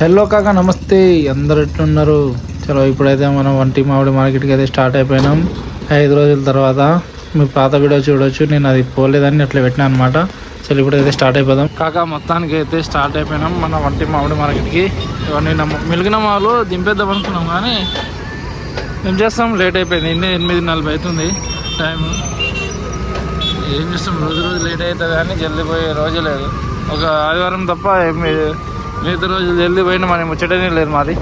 Hello కాకా నమస్తే అందరు ఎట్లున్నారు? చలో ఇప్పుడైతే మనం వంటి మామిడి మార్కెట్కి అయితే స్టార్ట్ అయిపోయినాం. ఐదు రోజుల తర్వాత మీ పాత వీడియో చూడొచ్చు. నేను అది పోలేదని అట్లా పెట్టినా అనమాట చలో ఇప్పుడైతే స్టార్ట్ అయిపోదాం. కాక మొత్తానికి అయితే స్టార్ట్ అయిపోయినాం మన వంటి మామిడి మార్కెట్కి. ఇవన్నీ నమ్మ మిలిగిన మాలు దింపేద్దాం అనుకున్నాం కానీ ఏం చేస్తాం? లేట్ అయిపోయింది. ఇన్ని ఎనిమిది నలభై అవుతుంది టైం ఏం చేస్తాం? రోజు రోజు లేట్ అవుతుంది కానీ జల్దీ పోయే రోజు లేదు. ఒక ఆదివారం తప్ప ఏమి మిగతా రోజులు జల్దీ పోయినా మరి ముచ్చటనే లేదు మాది.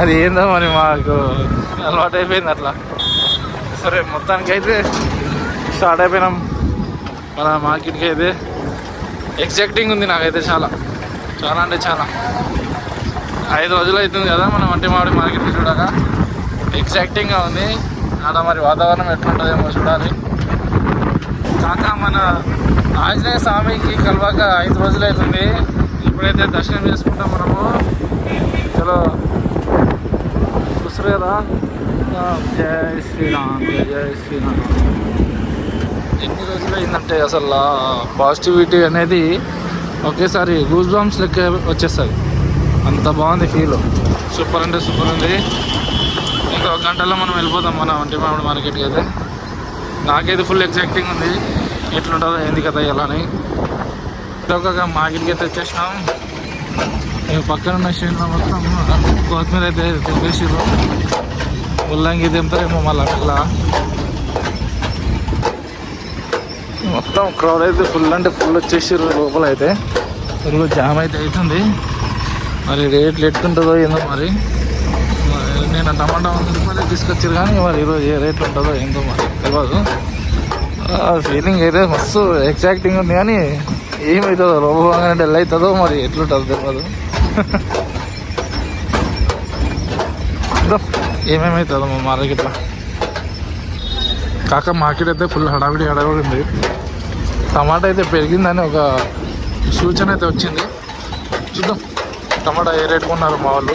అది ఏందో మరి మాకు అలవాటు అయిపోయింది అట్లా. సరే మొత్తానికి అయితే స్టార్ట్ అయిపోయినాం. మన మార్కెట్కి అయితే ఎగ్జాక్టింగ్ ఉంది నాకైతే చాలా. చాలా అంటే చాలా. ఐదు రోజులు అవుతుంది కదా మనం వంటి మామిడి మార్కెట్కి చూడక. ఎగ్జాక్టింగ్గా ఉంది. ఆడ మరి వాతావరణం ఎట్లుంటుందేమో చూడాలి. కాక మన ఆంజనేయ స్వామికి కలవాక ఐదు రోజులు అవుతుంది. ఇప్పుడైతే దర్శనం చేసుకుంటాం మనము చలో చూస్తారు కదా? జయ జై శ్రీరామ్ జయ జై శ్రీరామ్. ఎన్ని రోజులు అయిందంటే అసలు పాజిటివిటీ అనేది ఒకేసారి గూస్ బాంబ్స్ లెక్క వచ్చేస్తుంది అంత బాగుంది ఫీల్ సూపర్ అంటే సూపర్ ఉంది. ఇంకా ఒక గంటలో మనం వెళ్ళిపోతాం మన వంటి మామిడి మార్కెట్కి అయితే. నాకైతే ఫుల్ ఎగ్జాక్టింగ్ ఉంది. ఎట్లుంటుందో ఏంది కదా ఇలా అని. ఒక మార్కెట్కి అయితే వచ్చేసినాం. మేము పక్కన ఉన్న స్టేషన్లో మొత్తం కొత్తిమీర అయితే తెప్పేసిర్రు ముల్లంగి దింపుతారేమో మళ్ళీ అట్లా మొత్తం క్రౌడ్ అయితే ఫుల్ అంటే ఫుల్ వచ్చేసిర్రు లోపల అయితే. ఫుల్ జామ్ అయితే అవుతుంది. మరి రేట్లు ఎట్టుంటుందో ఏందో మరి. మరి నేను టమాటా వంద రూపాయలు తీసుకొచ్చారు కానీ మరి ఈరోజు ఏ రేట్లు ఉంటుందో ఏందో మరి తెలియదు ఫీలింగ్ అయితే మస్తు ఎగ్జాక్టింగ్ ఉంది కానీ ఏమవుతుందో లోపంగానే డల్ అవుతుందో మరి ఎట్లుంటుందో తెలియదు ఏమేమవుతుందో మా మార్కెట్లో కాక మార్కెట్ అయితే ఫుల్ హడావిడి హడావిడి ఉంది. టమాటా అయితే పెరిగిందని ఒక సూచన అయితే వచ్చింది. చూద్దాం టమాటా ఏ రేట్ కొన్నారు మా వాళ్ళు.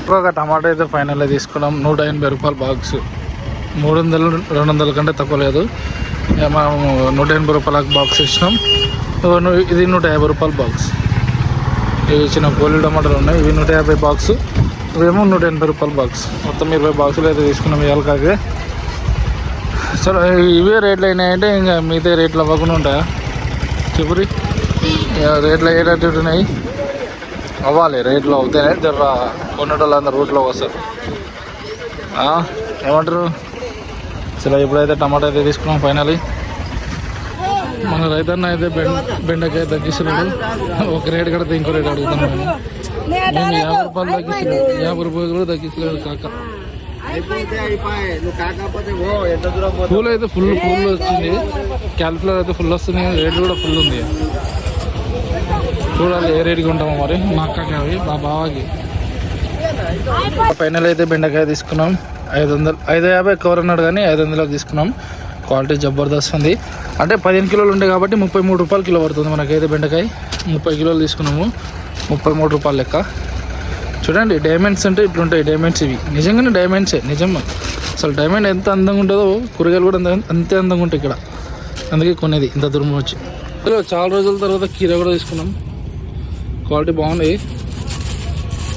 ఇప్పుడు ఒక టమాటా అయితే ఫైనల్గా తీసుకున్నాం. నూట ఎనభై రూపాయల బాక్స్ మూడు వందలు రెండు వందల కంటే తక్కువ లేదు. ఇక మనం నూట ఎనభై రూపాయల బాక్స్ ఇచ్చినాం. ఇది నూట యాభై రూపాయల బాక్స్ ఇవి చిన్న గోల్డ్ టమాటాలు ఉన్నాయి. ఇవి నూట యాభై బాక్స్ ఇవేమో నూట ఎనభై రూపాయల బాక్స్ మొత్తం ఇరవై బాక్సులు అయితే తీసుకున్నాం ఇవాళ కాకే. సరే ఇవే రేట్లు అయినాయంటే ఇంకా మిగతా రేట్లు అవ్వకుండా ఉంటాయా? చెప్పురి రేట్లు అయ్యేటట్టు ఉన్నాయి. అవ్వాలి రేట్లు అవుతాయి జర కొన్నటోళ్ళు అందరు రూట్లో వస్తారు. ఏమంటారు? సరే ఇప్పుడైతే టమాటా అయితే తీసుకున్నాం ఫైనల్ మన రైతన్న అయితే బెండ బెండకాయ తగ్గిస్తున్నాడు. ఒక రేటు కడితే ఇంకో రేటు అడుగుతున్నాను నేను యాభై రూపాయలు తగ్గిస్తున్నాడు యాభై రూపాయలు కూడా తగ్గిస్తున్నాడు కాక. పూలు అయితే ఫుల్ ఫుల్ వచ్చింది. క్యాలిఫ్లవర్ అయితే ఫుల్ వస్తుంది రేట్ కూడా ఫుల్ ఉంది. చూడాలి ఏ రేటుకి ఉంటామో మరి. మా అక్కకి అవి మా బావకి. ఫైనల్ అయితే బెండకాయ తీసుకున్నాం. ఐదు వందలు ఐదు యాభై కవర్ అన్నాడు కానీ ఐదు వందలకు తీసుకున్నాం. క్వాలిటీ జబర్దస్త్ ఉంది. అంటే పదిహేను కిలోలు ఉంటాయి కాబట్టి ముప్పై మూడు రూపాయలు కిలో పడుతుంది మనకైతే బెండకాయ. ముప్పై కిలోలు తీసుకున్నాము. ముప్పై మూడు రూపాయలు లెక్క. చూడండి డైమండ్స్ అంటే ఇట్లుంటాయి డైమండ్స్ ఇవి. నిజంగానే డైమండ్సే నిజం. అసలు డైమండ్ ఎంత అందంగా ఉంటుందో కూరగాయలు కూడా అంత అంతే అందంగా ఉంటాయి ఇక్కడ. అందుకే కొనేది ఇంత దూరం వచ్చి. చాలా రోజుల తర్వాత కీర కూడా తీసుకున్నాం. క్వాలిటీ బాగుంది.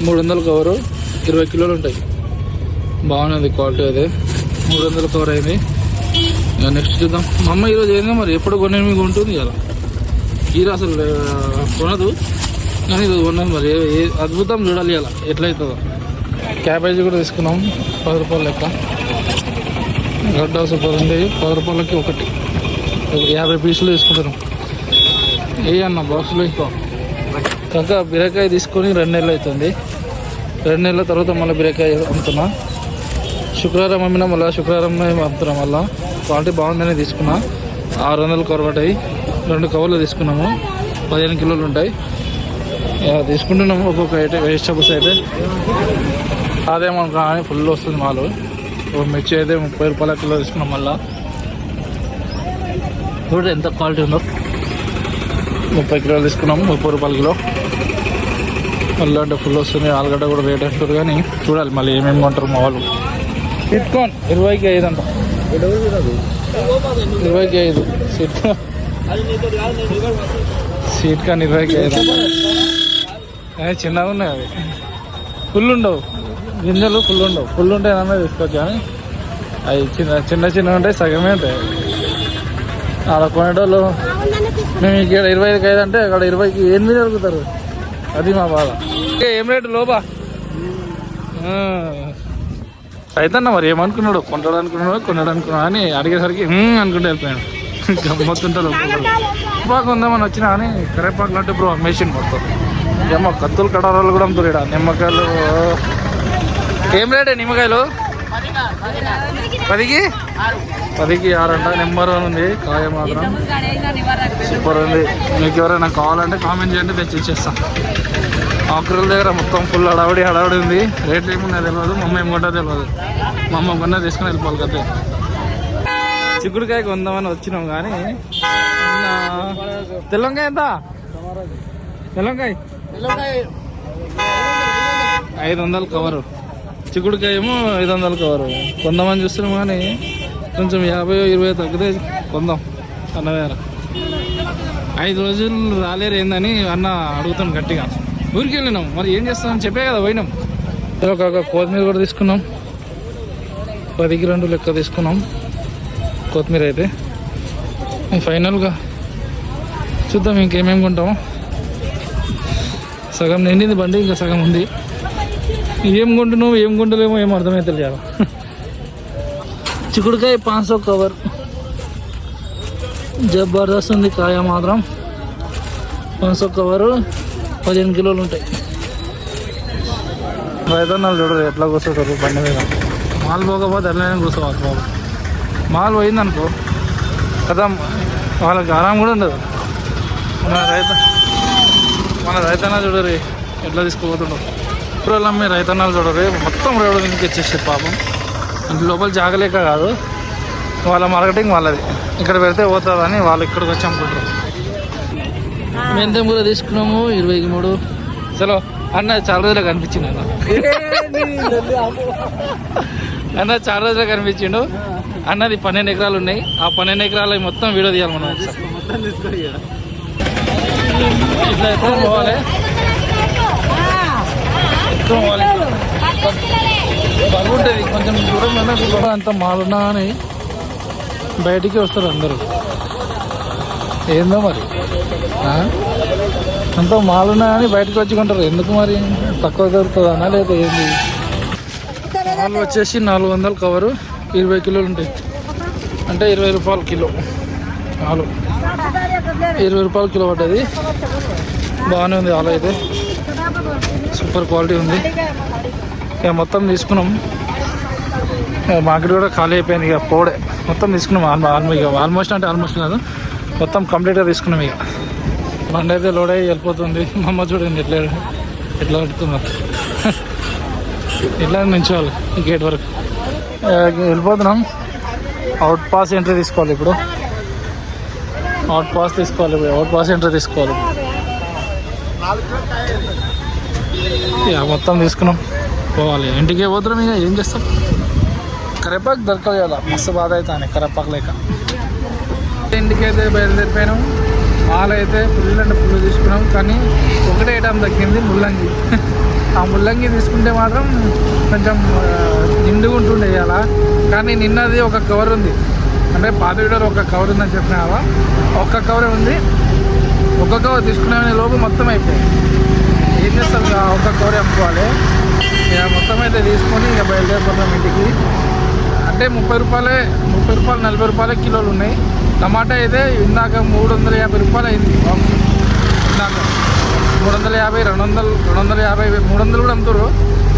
మూడు వందలు కవరు ఇరవై కిలోలు ఉంటాయి. బాగున్నది క్వాలిటీ అదే. మూడు వందలు కవర్ అయింది. ఇక నెక్స్ట్ చూద్దాం. మా అమ్మ ఈరోజు ఏందో మరి ఎప్పుడు కొనే మీకు ఉంటుంది కదా కీర అసలు కొనదు. కానీ ఇది కొన్నాను మరి. ఏ- అద్భుతం చూడాలి అలా ఎట్లయితుందో. క్యాబేజీ కూడా తీసుకున్నాం. పది రూపాయలు లెక్క. గడ్డ సూపర్ ఉంది. పది రూపాయలకి ఒకటి. యాభై పీసులు తీసుకుంటున్నాం. ఏ అన్న బాక్సులు ఇంకో? కాక బీరకాయ తీసుకొని రెండు నెలలు అవుతుంది. రెండు నెలల తర్వాత మళ్ళీ బీరకాయ అమ్ముతున్నా. శుక్రవారం అమ్మినా మళ్ళీ శుక్రవారం అమ్ముతున్నాం మళ్ళీ. క్వాలిటీ బాగుందని తీసుకున్నా. ఆరు వందలు కొరబడ్డాయి రెండు కవర్లు తీసుకున్నాము. పదిహేను కిలోలు ఉంటాయి. ఇక తీసుకుంటున్నాము ఒక్కొక్క అయితే వెజిటబుల్స్ అయితే. అదేమో కానీ ఫుల్ వస్తుంది మాలు. ఒక మిర్చి అయితే ముప్పై రూపాయల కిలో తీసుకున్నాం మళ్ళా. చూడండి ఎంత క్వాలిటీ ఉందో. ముప్పై కిలోలు తీసుకున్నాము ముప్పై రూపాయల కిలో. మళ్ళీ అంటే ఫుల్ వస్తుంది. ఆలుగడ్డ కూడా రేట్ అంటారు కానీ చూడాలి మళ్ళీ ఏమేమి కొంటారు మా వాళ్ళు. సిట్కాన్ ఇరవైకి ఐదు అంట ఇరవైకి ఐదు. సిట్కాన్ సీట్ కానీ ఇరవైకి ఐదు. ఏ, చిన్నగా ఉన్నాయి అవి. ఫుల్ ఉండవు గింజలు ఫుల్ ఉండవు ఫుల్ ఉంటే ఏమన్నా తీసుకోవచ్చు కానీ అవి చిన్న చిన్న చిన్న ఉంటాయి సగమే ఉంటాయి. అలా కొనేటోళ్ళు మేము ఇక్కడ ఇరవై ఐదుకి ఐదు అంటే అక్కడ ఇరవైకి ఎనిమిది అడుగుతారు. అది మా బాధ. ఏం రేటు లోపా రైతన్న మరి ఏమనుకున్నాడు? కొంటాడు అనుకున్నాడు కొన్నాడు అనుకున్నాడు అని అడిగేసరికి అనుకుంటే వెళ్ళిపోయాడు. గమ్మత్తుంటాడు ఉందామని వచ్చినా కానీ కరేపాకు అంటే బ్రో మెషిన్ మొత్తం. ఏమో కత్తులు కడారాలు కూడా అమ్ముతారు నిమ్మకాయలు. ఏం రేటే నిమ్మకాయలు? పదికి? పదికి ఆరంట నెంబర్ వన్ ఉంది. కాయ మాత్రం. సూపర్ ఉంది. మీకు ఎవరైనా కావాలంటే కామెంట్ చేయండి తెచ్చి ఇచ్చేస్తాను ఆకురల దగ్గర మొత్తం ఫుల్ హడావుడి హడావుడి ఉంది. రేట్లు ఏమున్నాయో తెలియదు మమ్మ ఏం కొంటో తెలియదు మా అమ్మ కొన్నా తీసుకుని వెళ్ళిపోవాలి కదా చిక్కుడుకాయ కొందామని వచ్చినాం కానీ ఉన్న- తెల్లంకాయ ఎంత? తెల్లంకాయ? ఐదు వందలు కవరు. చిక్కుడుకాయ ఏమో ఐదు వందలు కవరు. కొందామని చూస్తున్నాం కానీ కొంచెం యాభై ఇరవై తగ్గితే కొందాం. అన్న ఐదు రోజులు రాలేరు ఏందని అన్న అడుగుతాను గట్టిగా. ఊరికి వెళ్ళినాం. మరి ఏం చేస్తామని చెప్పే కదా పోయినాం. ఒక కొత్తిమీర కూడా తీసుకున్నాం. పదికి రెండు లెక్క తీసుకున్నాం. కొత్తిమీర అయితే. ఫైనల్గా చూద్దాం ఇంకేమేమి కొంటామో. సగం నిండింది బండి ఇంకా సగం ఉంది. ఏం కొంటున్నావు ఏం కొంటలేమో ఏం అర్థమైతే లేదు. చిక్కుడుకాయ పాన్సో కవర్. జబర్దస్త్ ఉంది కాయ మాత్రం. పాన్సో కవరు. పదిహేను కిలోలు ఉంటాయి. రైతన్నాలు చూడరు ఎట్లా కూర్చోతారు బండి మీద. మాల్ పోకపోతే ఎట్లనే కూర్చోవాలి బాబు. మాల్ పోయిందనుకో కదా వాళ్ళకి ఆరాం కూడా ఉండదు. మన రైత మన రైతన్నాలు చూడరు ఎట్లా తీసుకుపోతుండవు ఇప్పుడు వాళ్ళ మీ రైతన్నాలు చూడరు మొత్తం రోడ్డు మీదకి ఇచ్చేసారు పాపం. ఇంటి లోపల జాగలేక కాదు. వాళ్ళ మార్కెటింగ్ వాళ్ళది. ఇక్కడ పెడితే పోతుందని వాళ్ళు ఇక్కడికి వచ్చి అమ్ముకుంటారు. మెంతం కూడా తీసుకున్నాము ఇరవైకి మూడు. చలో అన్న చాలా రోజులకు కనిపించింది అన్న. అన్న చాలా రోజులకు కనిపించిండు. అన్నది పన్నెండు ఎకరాలు ఉన్నాయి. ఆ పన్నెండు ఎకరాలు మొత్తం వీడియో తీయాలి మనం ఇట్లా ఎక్కడ పోవాలి? పోవాలి? బరువు ఉంటుంది. కొంచెం దూరం కన్నా అంత మాలున్నా అని బయటికి వస్తారు అందరూ. ఏందో మరి? అంత మాలున్నా అని బయటకు వచ్చి కొంటారు. ఎందుకు మరి తక్కువ దొరుకుతుందనా లేదా ఏంది? మాలు వచ్చేసి నాలుగు వందలు కవరు. ఇరవై కిలోలు ఉంటాయి. అంటే ఇరవై రూపాయలు కిలో. ఆలు ఇరవై రూపాయలు కిలో పడ్డది. బాగానే ఉంది ఆలు అయితే. సూపర్ క్వాలిటీ ఉంది. ఇక మొత్తం తీసుకున్నాం. మార్కెట్ కూడా ఖాళీ అయిపోయింది. ఇక పోడే మొత్తం తీసుకున్నాం. ఆల్మో ఇక ఆల్మోస్ట్ అంటే ఆల్మోస్ట్ కాదు. మొత్తం కంప్లీట్గా తీసుకున్నాం ఇక. బండి అయితే లోడ్ అయ్యి వెళ్ళిపోతుంది. మా అమ్మ చూడండి ఎట్లా ఎట్లా పెడుతున్నారు ఇట్లా నించోవాలి ఈ గేట్ వరకు. వెళ్ళిపోతున్నాం. అవుట్ పాస్ ఎంట్రీ తీసుకోవాలి ఇప్పుడు. అవుట్ పాస్ తీసుకోవాలి ఇప్పుడు. అవుట్ పాస్ ఎంట్రీ తీసుకోవాలి ఇక మొత్తం తీసుకున్నాం. పోవాలి. ఇంటికి పోతున్నాం ఇక. ఏం చేస్తాం? కరేపాకు దొరకదు మస్తు బాధ అవుతాను కరేపాకు లేక. ఇంటికి అయితే బయలుదేరిపోయినాం. మాల్ అయితే ఫుల్ అంటే ఫుల్ తీసుకున్నాం. కానీ ఒకటే ఐటమ్ తగ్గింది ముల్లంగి. ఆ ముల్లంగి తీసుకుంటే మాత్రం కొంచెం నిండుగా ఉంటుండే అలా కానీ నిన్నది ఒక కవర్ ఉంది. అంటే పాత వీడియోలో ఒక కవర్ ఉందని చెప్పిన కదా ఒక్క కవరే ఉంది. ఒక్క కవర్ తీసుకునే లోపు మొత్తం అయిపోయింది. ఏం చేస్తాం ఇక? ఒక్క కవర్ అమ్ముకోవాలి. ఇక మొత్తం అయితే తీసుకొని ఇక బయలుదేరిపోతాం ఇంటికి. అంటే ముప్పై రూపాయలే ముప్పై రూపాయలు నలభై రూపాయలే కిలోలు ఉన్నాయి. టమాటా అయితే ఇందాక మూడు వందల యాభై రూపాయలు అయింది. ఇందాక మూడు వందల యాభై రెండు వందలు రెండు వందల యాభై మూడు వందలు కూడా అమ్ముతారు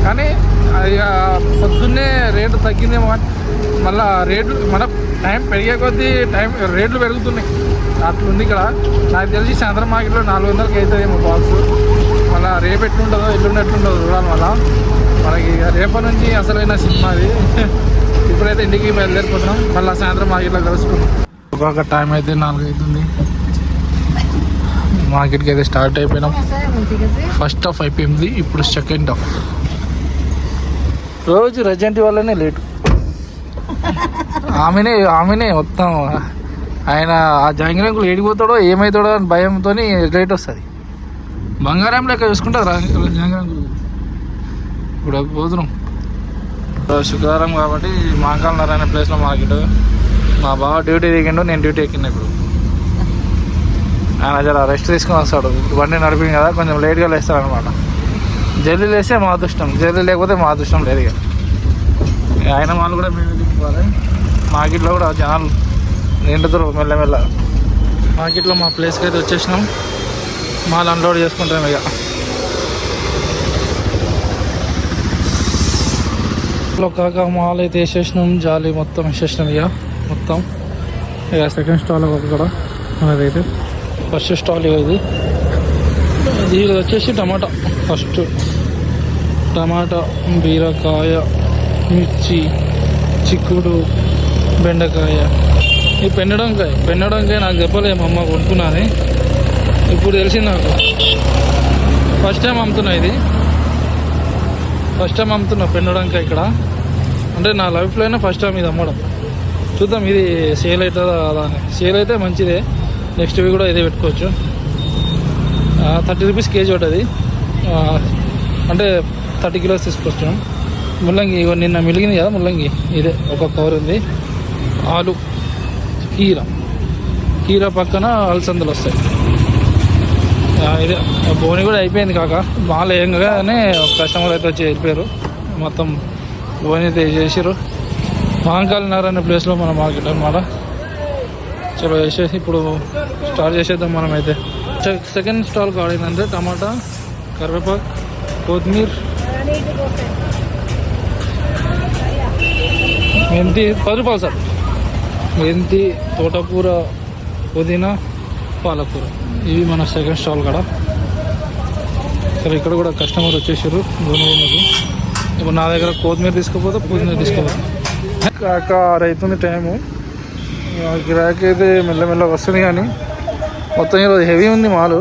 కానీ అది ఇక పొద్దున్నే రేటు తగ్గిందేమో మళ్ళా రేట్లు మన టైం పెరిగే కొద్దీ టైం రేట్లు పెరుగుతున్నాయి. అట్లా ఉంది ఇక్కడ. నాకు తెలిసి సాయంత్రం మార్కెట్లో నాలుగు వందలకి అవుతుందేమో బాక్స్. మళ్ళీ రేపు ఎట్లుంటుందో ఎల్లుండి ఎట్లుంటుందో చూడాలి మళ్ళా. మనకి ఇక రేపటి నుంచి అసలైన సినిమా అది. ఇప్పుడైతే ఇంటికి బయలుదేరిపోతున్నాం. మళ్ళీ సాయంత్రం మార్కెట్లో కలుసుకున్నాం ఒక్కొక్క టైం అయితే నాలుగు అవుతుంది మార్కెట్కి అయితే స్టార్ట్ అయిపోయినాం. ఫస్ట్ హాఫ్ అయిపోయింది ఇప్పుడు సెకండ్ హాఫ్ రోజు రజంటి వల్లనే లేటు ఆమెనే ఆమెనే మొత్తం. ఆయన ఆ జంగిరంకులు ఏడిపోతాడో ఏమవుతాడో అని భయంతో లేట్ వస్తుంది. బంగారం లెక్క చూసుకుంటారు రా ఇప్పుడు పోతున్నాం. శుక్రవారం కాబట్టి మాంకాల నారాయణ ప్లేస్లో మార్కెట్. మా బావ డ్యూటీ దిగిండు నేను డ్యూటీ ఎక్కిన ఇప్పుడు. ఆయన జర రెస్ట్ తీసుకొని వస్తాడు. బండి నడిపింది కదా కొంచెం లేట్గా లేస్తాడనమాట జల్దీ లేస్తే మా అదృష్టం. జల్దీ లేకపోతే మా అదృష్టం లేదు ఇక. ఆయన వాళ్ళు కూడా మేము తిప్పుకోవాలి. మార్కెట్లో కూడా జనాలు నిండుతారు మెల్లమెల్ల. మార్కెట్లో మా ప్లేస్కి అయితే వచ్చేసినాం. మాల్ అన్లోడ్ చేసుకుంటాం ఇక. లో కాక మాల్ అయితే వేసేసినాం. జాలి మొత్తం వేసేసినాం ఇక. మొత్తం. ఇక సెకండ్ స్టాల్ కూడా మనదైతే ఫస్ట్ స్టాల్ ఇది. ఇది వచ్చేసి టమాటా. ఫస్ట్ టమాటా బీరకాయ మిర్చి చిక్కుడు బెండకాయ. ఈ పెండడంకాయ. పెండడంకాయ నాకు చెప్పలేము అమ్మ కొనుక్కున్నాను ఇప్పుడు తెలిసింది నాకు. ఫస్ట్ టైం అమ్ముతున్నా ఇది. ఫస్ట్ టైం అమ్ముతున్నా పెండడంకాయ ఇక్కడ. అంటే నా లైఫ్లో అయినా ఫస్ట్ టైం ఇది అమ్మడం. చూద్దాం ఇది సేల్ అవుతుందా అలా అని. సేల్ అయితే మంచిదే. నెక్స్ట్ వీక్ కూడా ఇదే పెట్టుకోవచ్చు. థర్టీ రూపీస్ కేజీ ఉంటుంది అంటే థర్టీ కిలోస్ తీసుకొచ్చాం. ముల్లంగి ఇగో నిన్న మిలిగింది కదా ముల్లంగి. ఇదే ఒక కవర్ ఉంది. ఆలు కీర. కీర పక్కన అలసందలు వస్తాయి. ఇదే బోని కూడా అయిపోయింది కాక. బాగా ఏంగానే కస్టమర్ అయితే వచ్చి వెళ్ళిపోయారు. మొత్తం బోని అయితే చేసారు మహంకాళి నగర్ అనే ప్లేస్లో మన మార్కెట్ అనమాట చలో వేసేసి ఇప్పుడు స్టార్ట్ చేసేద్దాం మనం అయితే సెకండ్ స్టాల్ కాడిందంటే టమాటా కరివేపాకు కొత్తిమీర మెంతి పది రూపాయలు సార్ మెంతి తోటకూర పుదీనా పాలకూర. ఇవి మన సెకండ్ స్టాల్ కాడ. సరే ఇక్కడ కూడా కస్టమర్ వచ్చేసారు గోనగోనకు ఇప్పుడు నా దగ్గర కొత్తిమీర తీసుకోపోతే పుదీనా తీసుకోపోతే. కాక అవుతుంది టైము. గిరాకీ అయితే మెల్లమెల్ల వస్తుంది కానీ మొత్తం ఈరోజు హెవీ ఉంది మాలు.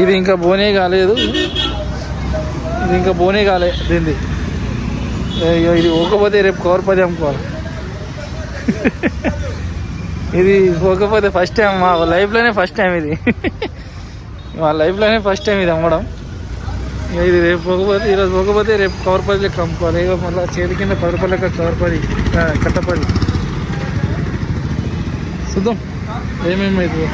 ఇది ఇంకా బోనే కాలేదు. ఇది ఇంకా బోనే కాలే దీన్ని అయ్యో, ఇది ఓకపోతే రేపు కవర్ పది అమ్ముకోవాలి. ఇది పోకపోతే ఫస్ట్ టైం మా లైఫ్లోనే ఫస్ట్ టైం ఇది. మా లైఫ్లోనే ఫస్ట్ టైం ఇది అమ్మడం. ఇది రేపు పోకపోతే ఈరోజు పోకపోతే రేపు కవర్ పది లెక్క అమ్ముకోవాలి ఇక మళ్ళీ చేతి కింద పది రూపాయల లెక్క కవర్ పది కట్టపది చూద్దాం. ఏమేమి అవుతుందో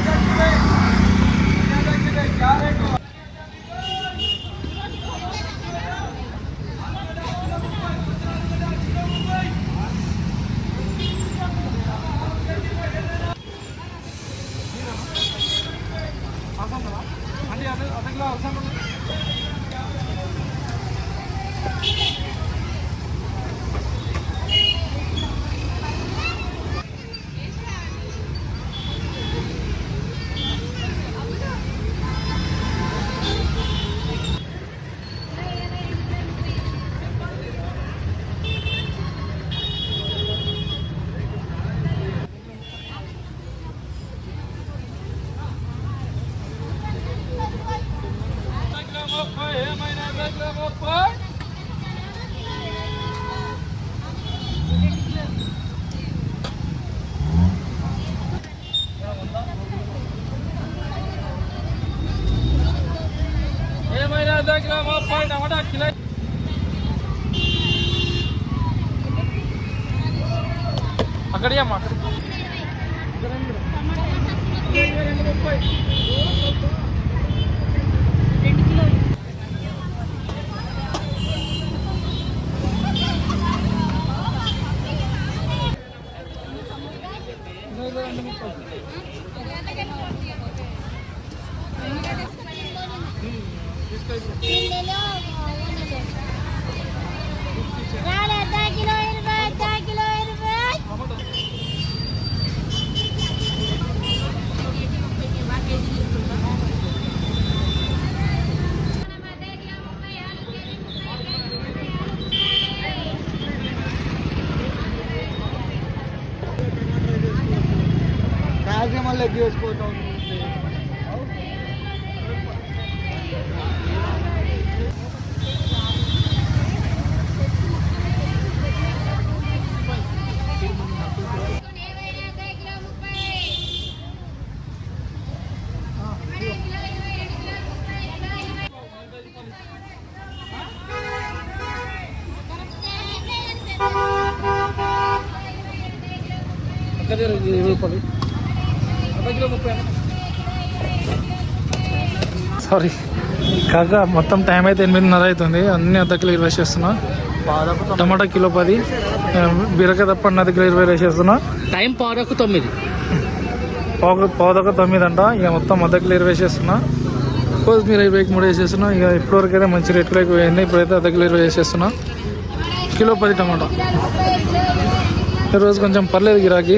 ఏమైనా దగ్గర ముప్పై టమాటా కిలో అక్కడే అమ్మా కిలో ఇరవై కిలో ఇరవై కాల్సి మళ్ళీ చేసుకోవటం పక్కది ఇరవై రూపాయలు అర్ధ కిలో ముప్పై సారీ కాక మొత్తం టైం అయితే ఎనిమిదిన్నర అవుతుంది. అన్ని అర్ధ కిలో ఇరవై చేస్తున్నా. టమాటా కిలో పది బీరకాయ తప్ప అన్ని కిలో ఇరవై వేసేస్తున్నా టైం పావుకు తొమ్మిది. పావు పావుదొక తొమ్మిది అంట ఇక మొత్తం అర్ధ కిలో ఇరవై వేసేస్తున్నా కొత్తిమీర ఇరవైకి మూడు వేసేస్తున్నా ఇక ఇప్పటివరకు అయితే మంచి రేట్లో ఎక్కువ అయింది. ఇప్పుడైతే అర్ధ కిలో ఇరవై వేసేస్తున్నా కిలో పది టమాటా. ఈరోజు కొంచెం పర్లేదు గిరాకీ.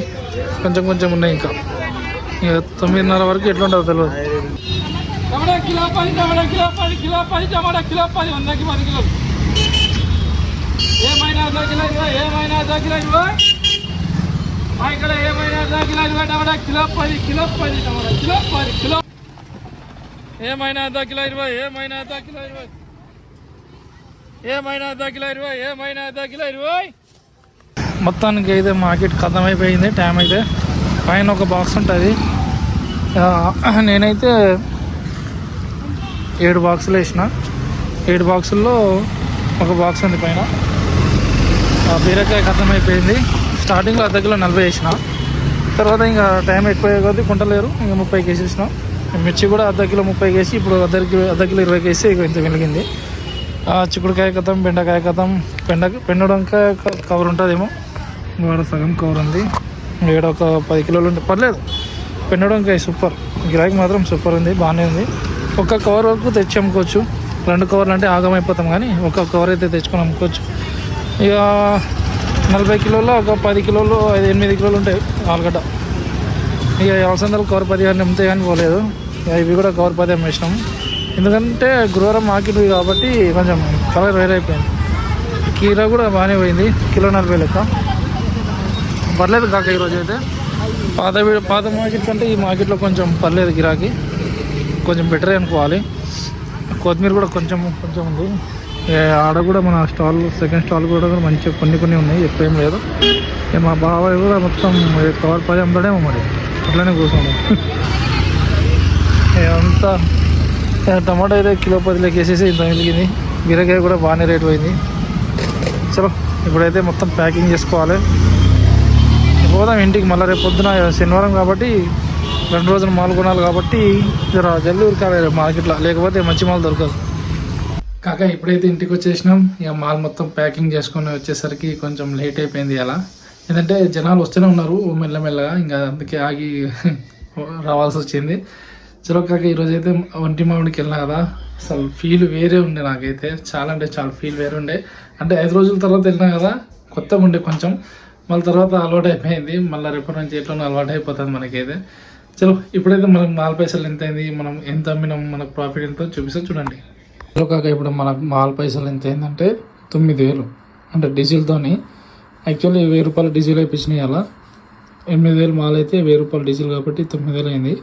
కొంచెం కొంచెం ఉన్నాయి ఇంకా. ఇక తొమ్మిదిన్నర వరకు ఎట్లుంటుందో తెలియదు. టమాటా కిలో పది టమాటా కిలో పది కిలో పది టమాటా కిలో పది వందకి పది కిలోలు ఏమైనా అర్ధ కిలో ఏమైనా అర్ధ కిలో మా ఇక్కడ ఏమైనా అర్ధ కిలో ఇరవై టమాటా కిలో పది కిలో పది టమాటా కిలో పది కిలో. ఏమైనా అర్ధ కిలో ఇరవై ఏమైనా అర్ధ కిలో ఇరవై ఏమైనా అర్ధ కిలో ఇరవై ఏమైనా అర్ధ కిలో ఇరవై మొత్తానికి అయితే మార్కెట్ ఖతం అయిపోయింది టైం అయితే. పైన ఒక బాక్స్ ఉంటుంది. నేనైతే ఏడు బాక్సులు వేసిన. ఏడు బాక్సుల్లో ఒక బాక్స్ ఉంది పైన. బీరకాయ ఖతం అయిపోయింది స్టార్టింగ్లో అర్ధ కిలో నలభై వేసిన. తర్వాత ఇంకా టైం ఎక్కువ కొద్ది కుంటలేరు. ఇంకా ముప్పైకి వేసేసిన మిర్చి కూడా అర్ధ కిలో ముప్పైకి వేసి ఇప్పుడు అర్ధ కిలో అర్ధ కిలో ఇరవైకి వేసి ఇంత వెలిగింది ఆ, చిక్కుడుకాయ కథం బెండకాయ కథం బెండ బెండడంకాయ కవర్ ఉంటుందేమో. వాడ సగం కవర్ ఉంది. ఏడొక ఒక పది కిలోలు ఉంటే పర్లేదు. పెండడంకాయ సూపర్. గిరాకీ మాత్రం సూపర్ ఉంది బాగానే ఉంది. ఒక కవర్ వరకు తెచ్చి అమ్ముకోవచ్చు. రెండు కవర్లు అంటే ఆగమైపోతాం కానీ ఒక కవర్ అయితే తెచ్చుకొని అమ్ముకోవచ్చు. ఇక నలభై కిలోలు ఒక పది కిలోలు ఐదు ఎనిమిది కిలోలు ఉంటాయి ఆలుగడ్డ. ఇక అవసరం కవర్ పదిహేను అమ్మితే కానీ పోలేదు. ఇక ఇవి కూడా కవర్ పది అమ్మేసినాం. ఎందుకంటే గురువారం మార్కెట్ కాబట్టి కొంచెం కలర్ వేరే అయిపోయింది. కీరా కూడా బాగానే పోయింది. కిలో నలభై లెక్క. పర్లేదు కాక ఈరోజు అయితే. పాత పాత మార్కెట్ కంటే ఈ మార్కెట్లో కొంచెం పర్లేదు గిరాకీ. కొంచెం బెటర్ అనుకోవాలి. కొత్తిమీర కూడా కొంచెం కొంచెం ఉంది. ఆడ కూడా మన స్టాల్ సెకండ్ స్టాల్ కూడా మంచిగా కొన్ని కొన్ని ఉన్నాయి. ఎక్కువ ఏం లేదు. ఇక మా బాబాయ్ కూడా మొత్తం కవర్ పది అమ్ముతాడేమో మరి. అట్లనే కూర్చోము అంతా టమాటా అయితే కిలో పదిలోకి వేసేసి ఇంత మిలిగింది బీరకాయ కూడా బాగానే రేట్ పోయింది. చలో ఇప్పుడైతే మొత్తం ప్యాకింగ్ చేసుకోవాలి. పోదాం ఇంటికి మళ్ళీ రేపు పొద్దున శనివారం కాబట్టి రెండు రోజులు మాల్ కొనాలి కాబట్టి జర జల్లి ఉరకాలి మార్కెట్లో లేకపోతే మంచి మాల్ దొరకదు. కాక ఇప్పుడైతే ఇంటికి వచ్చేసినాం. ఇక మాల్ మొత్తం ప్యాకింగ్ చేసుకొని వచ్చేసరికి కొంచెం లేట్ అయిపోయింది అలా. ఎందుకంటే జనాలు వస్తూనే ఉన్నారు మెల్లమెల్లగా. ఇంకా అందుకే ఆగి రావాల్సి వచ్చింది. చలో కాక ఈరోజు అయితే ఒంటి మామిడికి వెళ్ళినా కదా అసలు ఫీల్ వేరే ఉండే నాకైతే. చాలా అంటే చాలా ఫీల్ వేరే ఉండే. అంటే ఐదు రోజుల తర్వాత వెళ్ళినా కదా కొత్తగా ఉండే కొంచెం. మళ్ళీ తర్వాత అలవాటు అయిపోయింది మళ్ళీ రేపటి నుంచి ఎట్లా అలవాటు అయిపోతుంది మనకైతే. చలో ఇప్పుడైతే మనకు నాలుగు పైసలు ఎంత అయింది మనం ఎంత అమ్మినాం మనకు ప్రాఫిట్ ఎంతో చూపిస్తా చూడండి. చలో కాక ఇప్పుడు మనకు మాల్ పైసలు ఎంత అయిందంటే తొమ్మిది వేలు. అంటే డీజిల్తోని యాక్చువల్లీ వెయ్యి రూపాయలు డీజిల్ అయిపోయినాయి అలా. ఎనిమిది వేలు మాల్ అయితే వెయ్యి రూపాయలు డీజిల్ కాబట్టి తొమ్మిది వేలు అయింది.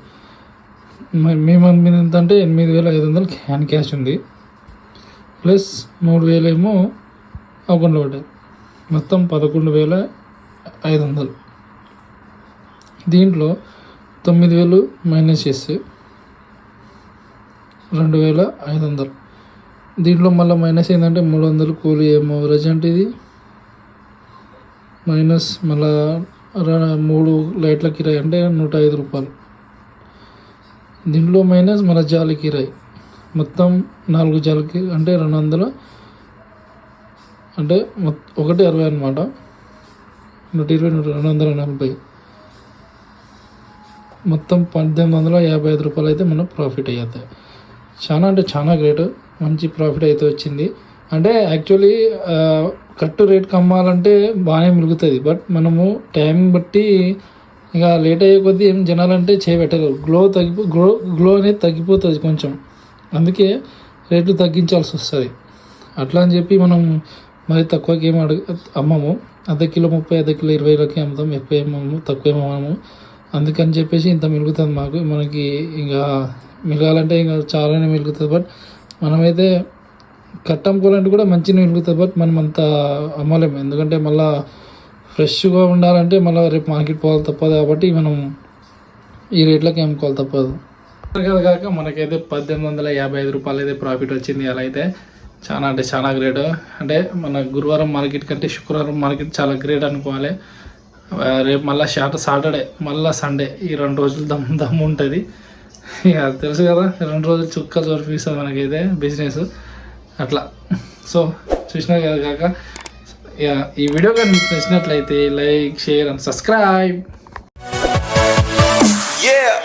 మేము అమ్మింది ఎంత అంటే ఎనిమిది వేల ఐదు వందలు హ్యాండ్ క్యాష్ ఉంది. ప్లస్ మూడు వేలేమో ఏమో అకౌంట్లో పడ్డాయి. మొత్తం పదకొండు వేల ఐదు వందలు. దీంట్లో తొమ్మిది వేలు మైనస్ చేస్తే రెండు వేల ఐదు వందలు. దీంట్లో మళ్ళీ మైనస్ ఏంటంటే మూడు వందలు కూలి ఏమో అంటే ఇది. మైనస్ మళ్ళా మూడు లైట్ల కిరాయి అంటే నూట ఐదు రూపాయలు. దీంట్లో మైనస్ మళ్ళీ జాలి కిరాయి. మొత్తం నాలుగు జాలికి అంటే రెండు వందల. అంటే మొత్- ఒకటి అరవై అనమాట నూట ఇరవై నూట రెండు వందల నలభై మొత్తం పద్దెనిమిది వందల యాభై ఐదు రూపాయలు అయితే మనం ప్రాఫిట్ అయ్యేది. చాలా అంటే చాలా గ్రేట్ మంచి ప్రాఫిట్ అయితే వచ్చింది. అంటే యాక్చువల్లీ కరెక్ట్ రేట్కి అమ్మాలంటే బాగానే మిలుగుతుంది బట్ మనము టైం బట్టి ఇక లేట్ అయ్యే కొద్దీ ఏం జనాలంటే చేయబెట్టరు గ్లో తగ్గిపో గ్లో గ్లో అనేది తగ్గిపోతుంది కొంచెం. అందుకే రేట్లు తగ్గించాల్సి వస్తుంది. అట్లా అని చెప్పి మనం మరి తక్కువకి ఏం అడగ అమ్మము. అర్ధ కిలో ముప్పై అర్ధ కిలో ఇరవైలకి అమ్ముతాం. ఎక్కువ ఏమమ్మము తక్కువ ఏమమ్మము అందుకని చెప్పేసి ఇంత మిలుగుతుంది మాకు. మనకి ఇంకా మిగలాలంటే ఇంకా చాలానే మిలుగుతుంది. బట్ మనమైతే కట్టం అమ్ముకోవాలంటే కూడా మంచిగా మిగులుతుంది బట్ మనం అంత అమ్మలేము. ఎందుకంటే మళ్ళా ఫ్రెష్గా ఉండాలంటే మళ్ళీ రేపు మార్కెట్ పోవాలి తప్పదు కాబట్టి మనం ఈ రేట్లకి అమ్ముకోవాలి తప్పదు. కదా కాక మనకైతే పద్దెనిమిది వందల యాభై ఐదు రూపాయలు అయితే ప్రాఫిట్ వచ్చింది అలా అయితే. చాలా అంటే చాలా గ్రేట్ అంటే మన గురువారం మార్కెట్ కంటే శుక్రవారం మార్కెట్ చాలా గ్రేట్ అనుకోవాలి. రేపు మళ్ళీ షార్ట్ సాటర్డే మళ్ళీ సండే. ఈ రెండు రోజులు దమ్ దమ్ ఉంటుంది. ఇక తెలుసు కదా రెండు రోజులు చుక్కలు చూపిస్తుంది మనకైతే బిజినెస్ అట్లా. సో చూసినా కదా కాక ఇక ఈ వీడియో కానీ నచ్చినట్లయితే like share and subscribe. Yeah.